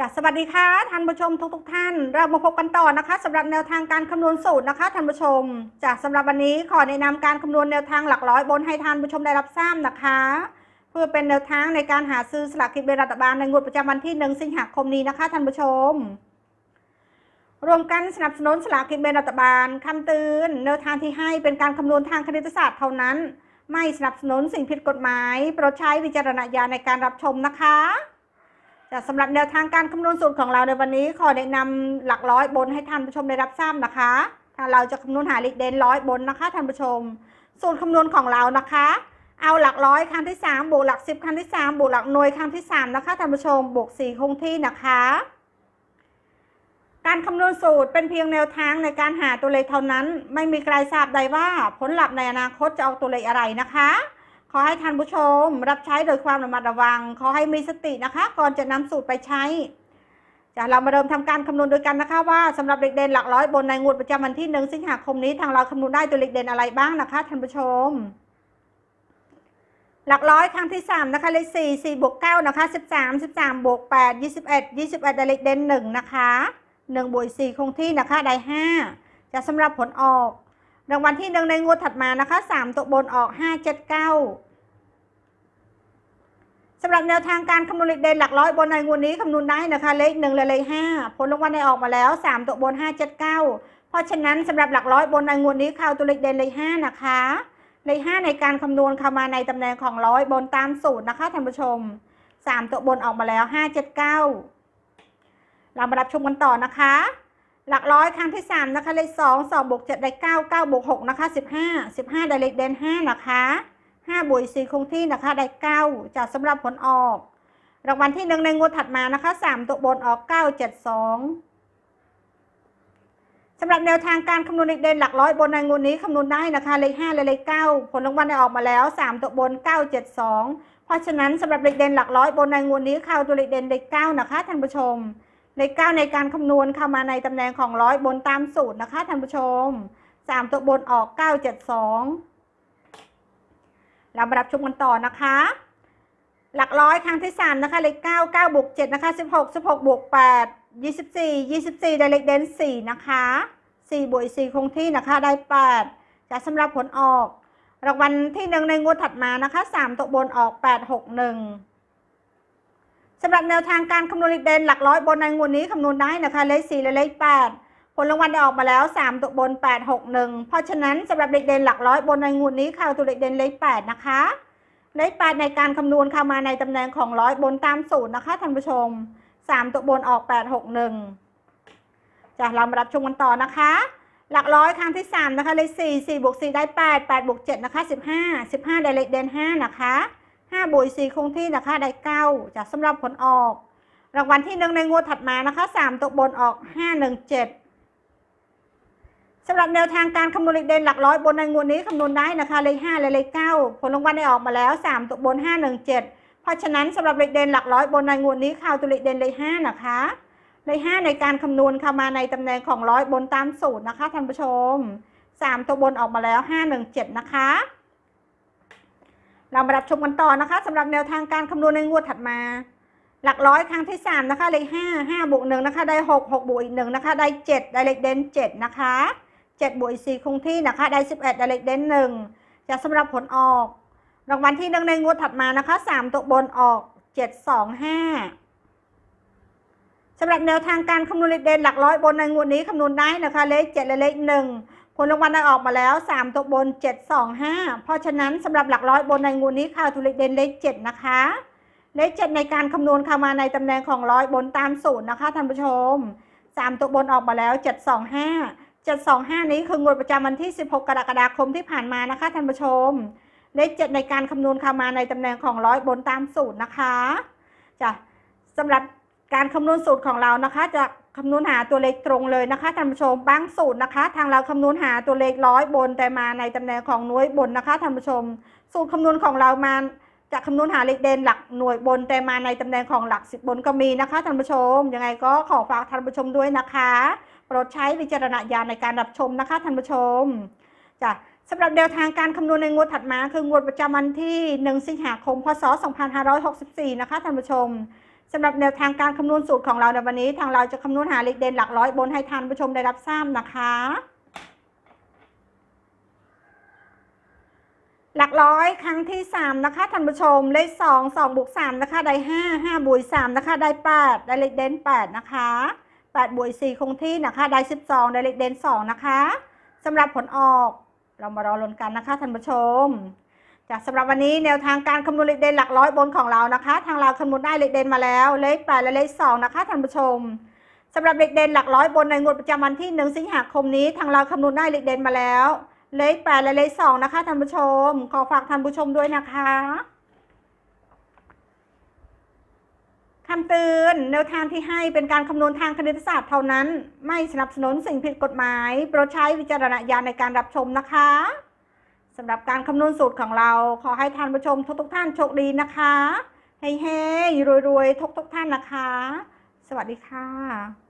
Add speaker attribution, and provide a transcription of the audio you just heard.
Speaker 1: จ้ะสวัสดีค่ะท่านผู้ชมทุกทุกๆท่าน เรามาพบกันต่อนะคะสำหรับแนวทางการคำนวณสูตรนะคะท่านผู้ชมจ้ะสำหรับวันนี้ขอแนะนำการคำนวณแนวทางหลักร้อยบนให้ท่านผู้ชมได้รับทราบนะคะ เพื่อเป็นแนวทางในการหาซื้อสลากกินแบ่งรัฐบาลในงวดประจำวันที่ 1 สิงหาคมนี้นะคะท่านผู้ชมรวมกันสนับสนุนสลากกินแบ่งรัฐบาลคำเตือนแนวทางที่ให้เป็นการคำนวณทางคณิตศาสตร์เท่านั้น ไม่สนับสนุนสิ่งผิดกฎหมาย โปรดใช้วิจารณญาณในการรับชมนะคะ สำหรับแนวทางการคำนวณสูตรของเราในวันนี้ ขอแนะนำหลักร้อยบนให้ท่านผู้ชมได้รับทราบนะคะ ถ้าเราจะคำนวณหาเลขเด่นร้อยบนนะคะท่านผู้ชม สูตรคำนวณของเรานะคะ เอาหลักร้อยครั้งที่3บวกหลัก 10ครั้งที่3บวกหลักหน่วยครั้งที่3นะคะท่านผู้ชมบวก4คงที่นะคะ การคำนวณสูตรเป็นเพียงแนวทางในการหาตัวเลขเท่านั้น ไม่มีใครทราบใดว่าผลลัพธ์ในอนาคตจะเอาตัวเลขอะไรนะคะ ขอให้ท่านผู้ชม รับใช้โดยความระมัดระวัง ขอให้มีสตินะคะ ก่อนจะนำสูตรไปใช้จะเรามาเริ่มทำการคำนวณโดยกันนะคะว่าสำหรับเลขเด่นหลักร้อยบนในงวดประจำวันที่หนึ่งสิงหาคมนี้ทางเราคำนวณได้ตัวเลขเด่นอะไรบ้างนะคะท่านผู้ชม หลักร้อยครั้งที่สามนะคะเลขสี่สี่บวกเก้านะคะสิบสามสิบสามบวกแปดยี่สิบเอ็ดยี่สิบเอ็ดเลขเด่นหนึ่งนะคะหนึ่งบวกสี่คงที่นะคะได้ห้าจะสำหรับผลออก รางวัลที่หนึ่งในงวดถัดมานะคะสามตัวบนออกห้าเจ็ดเก้าสำหรับแนวทางการคำนวณเลขเด่นหลักร้อยบนในงวดนี้คำนวณได้นะคะ เลขหนึ่งและเลขห้าผลรางวัลได้ออกมาแล้วสามตัวบนห้าเจ็ดเก้าเพราะฉะนั้นสำหรับหลักร้อยบนในงวดนี้เข้าตัวเลขเด่นเลขห้านะคะเลขห้าในการคำนวณเข้ามาในตำแหน่งของร้อยบนตามสูตรนะคะท่านผู้ชมสามตัวบนออกมาแล้วห้าเจ็ดเก้าเรามารับชมกันต่อนะคะ หลักร้อยครั้งที่สามนะคะ เลขสองสองบวกเจ็ดได้เก้าเก้าบวกหกนะคะสิบห้าสิบห้าได้เลขเด่นห้านะคะห้าบวกสี่คงที่นะคะ ได้เก้าจากสำหรับผลออก รางวัลที่หนึ่งในงวดถัดมานะคะสามตัวบนออกเก้าเจ็ดสองสำหรับแนวทางการคำนวณเลขเด่นหลักร้อยบนในงวดนี้คำนวณได้นะคะเลขห้าและเลขเก้าผลรางวัลได้ออกมาแล้วสามตัวบนเก้าเจ็ดสองเพราะฉะนั้นสำหรับเลขเด่นหลักร้อยบนในงวดนี้เข้าตัวเลขเด่นเลขเก้านะคะท่านผู้ชม เลขเก้าในการคำนวณเข้ามาในตำแหน่งของร้อยบนตามสูตรนะคะท่านผู้ชมสามตัวบนออกเก้าเจ็ดสองเรามารับชมกันต่อนะคะ หลักร้อยครั้งที่สามนะคะเลขเก้าเก้าบวกเจ็ดนะคะสิบหกสิบหกบวกแปดยี่สิบสี่ยี่สิบสี่ได้เลขเด่นสี่นะคะสี่บวกสี่คงที่นะคะได้แปดจะสำหรับผลออกรางวัลที่หนึ่งในงวดถัดมานะคะสามตัวบนออกแปดหกหนึ่ง สำหรับแนวทางการคำนวณเลขเด่นหลักร้อยบนในงวดนี้คำนวณได้นะคะเลข4และเลข8ผลรางวัลได้ออกมาแล้ว 3 ตัวบน 8 6 1 เพราะฉะนั้นสำหรับเลขเด่นหลักร้อยบนในงวดนี้เข้าตัวเลขเด่นเลข8นะคะเลข8ในการคำนวณเข้ามาในตำแหน่งของร้อยบนตามสูตรนะคะท่านผู้ชม 3 ตัวบนออก 8 6 1จะเรามารับชมกันต่อนะคะ หลักร้อยครั้งที่ 3 นะคะเลข4 4บวก4ได้ 8 8บวก7นะคะ15 15ได้เลขเด่น5นะคะ 5บวก4คงที่นะคะได้9จากสำหรับผลออก รางวัลที่หนึ่งในงวดถัดมานะคะ3ตัวบนออก 517สำหรับแนวทางการคำนวณเลขเด่นหลักร้อยบนในงวดนี้คำนวณได้นะคะเลข5และเลข9ผลรางวัลได้ออกมาแล้ว 3ตัวบน 517 เพราะฉะนั้นสำหรับเลขเด่นหลักร้อยบนในงวดนี้ข้าวตัวเลขเด่นเลข5นะคะเลข5ในการคำนวณเข้ามาในตำแหน่งของร้อยบนตามสูตรนะคะท่านผู้ชม 3 ตัวบนออกมาแล้ว 517 นะคะ เรามารับชมกันต่อนะคะสำหรับแนวทางการคำนวณในงวดถัดมา หลักร้อยครั้งที่ 3 นะคะ เลข5 5บวก1นะคะได้ 6 6บวกอีก1นะคะได้ 7 ได้เลขเด่น7 นะคะ 7บวกอีก4คงที่นะคะได้ 11 ได้เลขเด่น1จะสำหรับผลออก รางวัลที่หนึ่งในงวดถัดมานะคะ 3 ตัวบนออก 7 2 5สำหรับแนวทางการคำนวณเลขเด่นหลักร้อยบนในงวดนี้คำนวณได้นะคะเลข7และเลข1 ผลรางวัลออกมาแล้ว 3 ตัวบน 7 2 5 เพราะฉะนั้นสำหรับหลักร้อยบนในงวดนี้ค่าทุเลขเด่นเลข 7 นะคะ เลข 7 ในการคำนวณเข้ามาในตำแหน่งของร้อยบนตามสูตรนะคะท่านผู้ชม 3 ตัวบนออกมาแล้ว 725 725 นี้คืองวดประจำวันที่ 16 กรกฎาคมที่ผ่านมานะคะท่านผู้ชม เลข 7 ในการคำนวณเข้ามาในตำแหน่งของร้อยบนตามสูตรนะคะจ้ะสำหรับการคำนวณสูตรของเรานะคะจะ คำนวณหาตัวเลขตรงเลยนะคะท่านผู้ชมบางสูตรนะคะ ทางเราคำนวณหาตัวเลขร้อยบนแต่มาในตำแหน่งของหน่วยบนนะคะท่านผู้ชม สูตรคำนวณของเรามาจะคำนวณหาเลขเด่นหลักหน่วยบนแต่มาในตำแหน่งของหลักสิบบนก็มีนะคะท่านผู้ชมยังไงก็ขอฝากท่านผู้ชมด้วยนะคะโปรดใช้วิจารณญาณในการรับชมนะคะท่านผู้ชมจ้ะสำหรับแนวทางการคำนวณในงวดถัดมาคืองวดประจำวันที่ 1 สิงหาคม พศ 2564 นะคะท่านผู้ชม สำหรับแนวทางการคำนวณสูตรของเราในวันนี้ ทางเราจะคำนวณหาเลขเด่นหลักร้อยบนให้ท่านผู้ชมได้รับทราบนะคะ หลักร้อยครั้งที่ 3 นะคะท่านผู้ชมเลข2 2บวก3นะคะได้ 5 5บวก3นะคะได้ 8 ได้เลขเด่น8 นะคะ8บวก4คงที่นะคะได้ 12 ได้เลขเด่น2 นะคะสำหรับผลออกเรามารอลุ้นกันนะคะท่านผู้ชม จากสำหรับวันนี้แนวทางการคำนวณเลขเด่นหลักร้อยบนของเรานะคะ ทางเราคำนวณได้เลขเด่นมาแล้ว เลข8และเลข2นะคะท่านผู้ชมสำหรับเลขเด่นหลักร้อยบนในงวดประจำวันที่1สิงหาคมนี้ ทางเราคำนวณได้เลขเด่นมาแล้ว เลข8และเลข2นะคะท่านผู้ชม ขอฝากท่านผู้ชมด้วยนะคะคำเตือนแนวทางที่ให้เป็นการคำนวณทางคณิตศาสตร์เท่านั้น ไม่สนับสนุนสิ่งผิดกฎหมาย โปรดใช้วิจารณญาณในการรับชมนะคะำหรับการคำนวณสูตรของเรา ขอให้ท่านผู้ชมทุกๆท่านโชคดีนะคะเฮ้ๆรวยๆทุกๆท่านนะคะ สวัสดีค่ะ